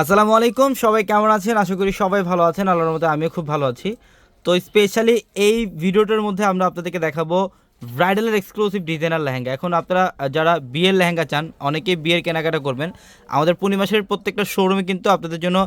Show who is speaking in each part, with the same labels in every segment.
Speaker 1: আসসালামু আলাইকুম, সবাই কেমন আছেন? আশা করি সবাই ভালো আছেন, আল্লাহর মতো আমিও খুব ভালো আছি। তো স্পেশালি এই ভিডিওটার মধ্যে আমরা আপনাদেরকে দেখাবো ব্রাইডালের এক্সক্লুসিভ ডিজাইনার লেহেঙ্গা। এখন আপনারা যারা বিয়ের লেহেঙ্গা চান, অনেকেই বিয়ের কেনাকাটা করবেন। আমাদের পূর্ণিমাসের প্রত্যেকটা শোরুমে কিন্তু আপনাদের জন্য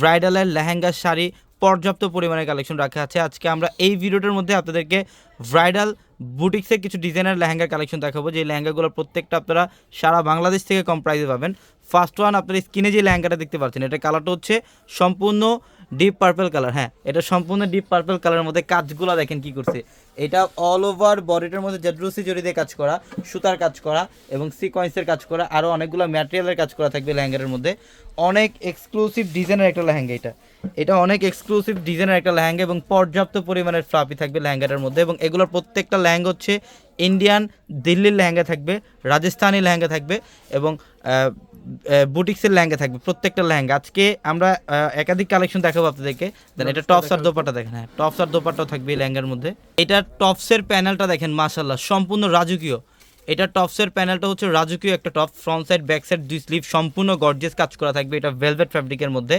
Speaker 1: ব্রাইডালের লেহেঙ্গা শাড়ি পর্যাপ্ত পরিমাণে কালেকশন রাখা আছে। আজকে আমরা এই ভিডিওটার মধ্যে আপনাদেরকে ব্রাইডাল বুটিক্সের কিছু ডিজাইনার লেহেঙ্গা কালেকশন দেখাবো। যে লেহেঙ্গাগুলো প্রত্যেকটা আপনারা সারা বাংলাদেশ থেকে কম প্রাইসে পাবেন। ফার্স্ট ওয়ান আপনার স্কিনে যে লেহেঙ্গাটা দেখতে পাচ্ছেন এটা কালারটা হচ্ছে সম্পূর্ণ ডিপ পার্পল কালার হ্যাঁ। এটা সম্পূর্ণ ডিপ পার্পল কালারের মধ্যে কাজগুলো দেখেন কি করছে। এটা অল ওভার বডিটার মধ্যে জাদ্রুসি জড়ি দিয়ে কাজ করা, সুতার কাজ করা এবং সিকোয়েন্সের কাজ করা আরও অনেকগুলো ম্যাটেরিয়ালের কাজ করা থাকবে লেহেঙ্গার মধ্যে। অনেক এক্সক্লুসিভ ডিজাইনের একটা লেহেঙ্গা এটা। এটা অনেক এক্সক্লুসিভ ডিজাইনের একটা লেহেঙ্গা এবং পর্যাপ্ত পরিমাণের ফ্লাপি থাকবে লেহেঙ্গাটার মধ্যে এবং এগুলোর প্রত্যেকটা লেহেঙ্গা হচ্ছে ইন্ডিয়ান দিল্লির লেহেঙ্গা থাকবে, রাজস্থানি লেহেঙ্গা থাকবে এবং বুটিক্সের লেহেঙ্গা থাকবে প্রত্যেকটা লেহেঙ্গা। আজকে আমরা একাধিক কালেকশন দেখাবো আপনাদেরকে। দেন এটা টপস আর দোপাটা দেখেন হ্যাঁ টপস আর দোপাটাও থাকবে এই লেহেঙ্গার মধ্যে। এটা টপসের প্যানেলটা দেখেন মাসাল্লাহ সম্পূর্ণ রাজকীয়। এটা টপসের প্যানেলটা হচ্ছে রাজকীয় একটা top front side back side দুই স্লিভ সম্পূর্ণ গর্জিয়াস কাজ করা থাকবে এটা ভেলভেট ফ্যাব্রিকের মধ্যে।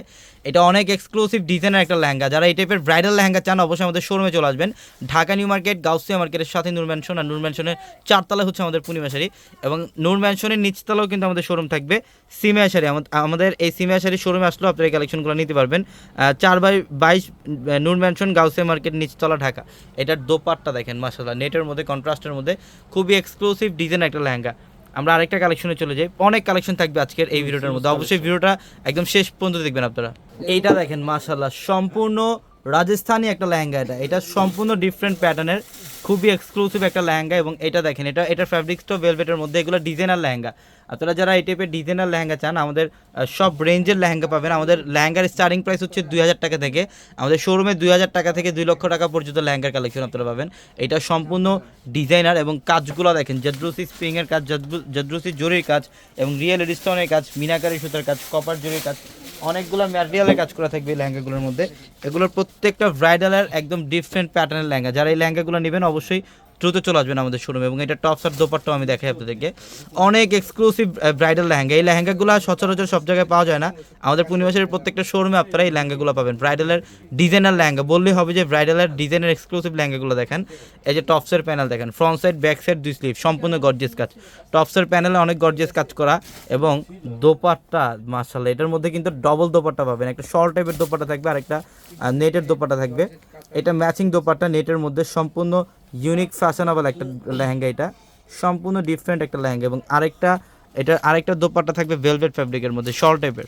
Speaker 1: এটা অনেক এক্সক্লুসিভ ডিজাইনের একটা লেহেঙ্গা। যারা এই টাইপের ব্রাইডাল লেহেঙ্গা চান, অবশ্যই আমাদের শোরুমে চলে আসবেন। ঢাকা নিউ মার্কেট, গাউসিয়া মার্কেটের সাথে নূর ম্যানশন আর নূর ম্যানশনের চারতলা হচ্ছে আমাদের পূর্ণিমাশারি এবং নূর ম্যানশনের নিচতলাও কিন্তু আমাদের শোরুম থাকবে। সিমিয়াশারি আমাদের এই সিমিয়াশারি শোরুমে আসলেও আপনারা কালেকশনগুলো নিতে পারবেন। চার বাই বাইশ নূর ম্যানশন গাউসিয়া মার্কেট, নিচতলা, ঢাকা। এটার দোপাট্টা দেখেন মাসাল্লাহ নেটের মধ্যে কন্ট্রাস্টের মধ্যে। খুবই এক্সক্লুসিভ ডিজাইন একটা লেহেঙ্গা। আমরা আরেকটা কালেকশনে চলে যাই। অনেক কালেকশন থাকবে আজকের এই ভিডিওটার মধ্যে। অবশ্যই। ভিডিওটা একদম শেষ পর্যন্ত দেখবেন আপনারা। এইটা দেখেন মাশাল্লাহ সম্পূর্ণ রাজস্থানি একটা লেহেঙ্গা এটা। এটা সম্পূর্ণ ডিফারেন্ট প্যাটার্নের খুবই এক্সক্লুসিভ একটা লেহেঙ্গা এবং এটা দেখেন, এটা এটা ফ্যাব্রিক্সটাও ভেলভেটের মধ্যে, এগুলো ডিজাইনার লেহেঙ্গা। আপনারা যারা এই টাইপের ডিজাইনার লেহেঙ্গা চান, আমাদের সব রেঞ্জের লেহেঙ্গা পাবেন। আমাদের লেহেঙ্গার স্টার্টিং প্রাইস হচ্ছে দুই হাজার টাকা থেকে। আমাদের শোরুমে দুই হাজার টাকা থেকে দুই লক্ষ টাকা পর্যন্ত লেহেঙ্গার কালেকশন আপনারা পাবেন। এটা সম্পূর্ণ ডিজাইনার এবং কাজগুলো দেখেন জদ্রুসি স্প্রিংয়ের কাজ জদ্রু- জদ্রুসি জরির কাজ এবং রিয়েল স্টোনের কাজ, মিনাকারি সুতার কাজ কপার জরির কাজ। অনেকগুলো ম্যাটেরিয়ালের কাজ করা থাকবে এই লেহেঙ্গাগুলোর মধ্যে। এগুলোর প্রত্যেকটা ব্রাইডালের একদম ডিফারেন্ট প্যাটার্নের ল্যাঙ্গা যারা এই লেহেঙ্গাগুলো নেবেন, অবশ্যই দ্রুত চলে আসবেন আমাদের শোরুমে এবং এটা টপস আর দোপারটাও আমি দেখাই আপনাদেরকে। অনেক এক্সক্লুসিভ ব্রাইডাল লেহেঙ্গা। এই লেহেঙ্গাগুলো সচরাচর সব জায়গায় পাওয়া যায় না। আমাদের পূর্ণিমাসের প্রত্যেকটা শোরুমে আপনারা এই লেহেঙ্গাগুলো পাবেন। ব্রাইডালের ডিজাইনার লেহেঙ্গা। বললেই হবে যে ব্রাইডালের ডিজাইনের এক্সক্লুসিভ লেহেঙ্গাগুলো দেখেন। এই যে টপসের প্যানেল দেখেন। ফ্রন্ট সাইড ব্যাক সাইড দুই স্লিভ সম্পূর্ণ গর্জিয়াস কাজ। টপসের প্যানেলে অনেক গর্জিয়াস কাজ করা এবং দোপাট্টা মার্শাল্লাহ এটার মধ্যে কিন্তু ডবল দোপাট্টা পাবেন। একটা শর্ট টাইপের দোপাট্টা থাকবে আর একটা নেটের দোপাট্টা থাকবে। এটা ম্যাচিং দোপাট্টা নেটের মধ্যে সম্পূর্ণ ইউনিক ফ্যাশনেবল একটা লেহেঙ্গা এটা। সম্পূর্ণ ডিফারেন্ট একটা লেহেঙ্গা এবং আরেকটা, এটা আরেকটা দোপাট্টা থাকবে ভেলভেট ফ্যাব্রিকের মধ্যে শর্ট টাইপের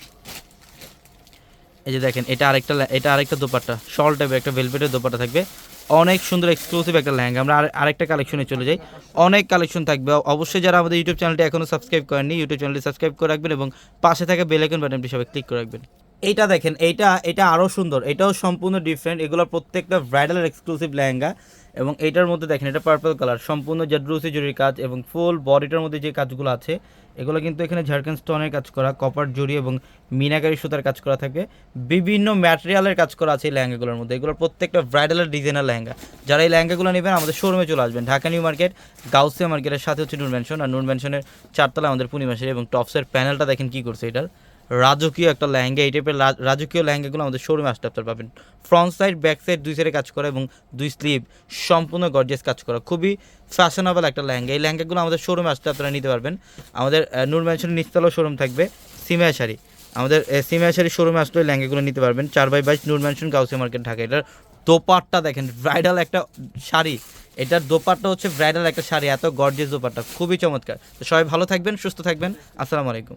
Speaker 1: এই যে দেখেন, এটা আরেকটা এটা আরেকটা দোপাট্টা শর্ট টাইপের একটা ভেলভেটের দোপাট্টা থাকবে। অনেক সুন্দর এক্সক্লুসিভ একটা লেহেঙ্গা। আমরা আর- আরেকটা কালেকশনে চলে যাই। অনেক কালেকশন থাকবে। অবশ্যই যারা আমাদের ইউটিউব চ্যানেলটি এখনও সাবস্ক্রাইব করেননি ইউটিউব চ্যানেলটি সাবস্ক্রাইব করে রাখবেন এবং পাশে থাকা বেল আইকন বাটনটি সবাই ক্লিক করে রাখবেন। এইটা দেখেন, এইটা এটা আরও সুন্দর, এটাও সম্পূর্ণ ডিফারেন্ট এগুলো প্রত্যেকটা ব্রাইডাল এক্সক্লুসিভ লেহেঙ্গা এবং এইটার মধ্যে দেখেন, এটা পার্পল কালার সম্পূর্ণ জাদ্রুসি জরির কাজ এবং ফুল বডিটার মধ্যে যে কাজগুলো আছে, এগুলো কিন্তু এখানে ঝাড়খান্ড স্টোনের কাজ করা কপার জড়ি এবং মিনাকারি সুতার কাজ করা থাকবে বিভিন্ন ম্যাটেরিয়ালের কাজ করা আছে এই লেহেঙ্গাগুলোর মধ্যে এগুলোর প্রত্যেকটা ব্রাইডালের ডিজাইনার লেহেঙ্গা, যারা এই লেহেঙ্গাগুলো নেবেন আমাদের শোরুমে চলে আসবেন, ঢাকা নিউ মার্কেট, গাউসিয়া মার্কেটের সাথে হচ্ছে নূর ম্যানশন আর নূর ম্যানশনের চারতলা আমাদের পূর্ণিমাসের এবং টপসের প্যানেলটা দেখেন কি করছে এটার। রাজকীয় একটা লেহেঙ্গা, এই টাইপের রাজকীয় লেহেঙ্গাগুলো আমাদের শোরুমে আসতে আপনার পাবেন। ফ্রন্ট সাইড ব্যাক সাইড দুই সাইডে কাজ করা এবং দুই স্লিভ সম্পূর্ণ গর্জিয়াস কাজ করা। খুবই ফ্যাশনেবল একটা লেহেঙ্গা। এই লেহেঙ্গাগুলো আমাদের শোরুমে আসতে আপনারা নিতে পারবেন। আমাদের নূর ম্যানশনের নিচতলাও শোরুম থাকবে সিমিয়া শাড়ি আমাদের সিমিয়া শাড়ি শোরুমে আসলে এই লেহেঙ্গাগুলো নিতে পারবেন। চার বাই বাইশ নূর ম্যানশন গাউসিয়া মার্কেট, ঢাকা। এটার দোপাট্টা দেখেন ব্রাইডাল একটা শাড়ি। এটার দোপাট্টা হচ্ছে ব্রাইডাল একটা শাড়ি। এত গর্জেস দোপাট্টা, খুবই চমৎকার। তো সবাই ভালো থাকবেন, সুস্থ থাকবেন। আসসালামু আলাইকুম।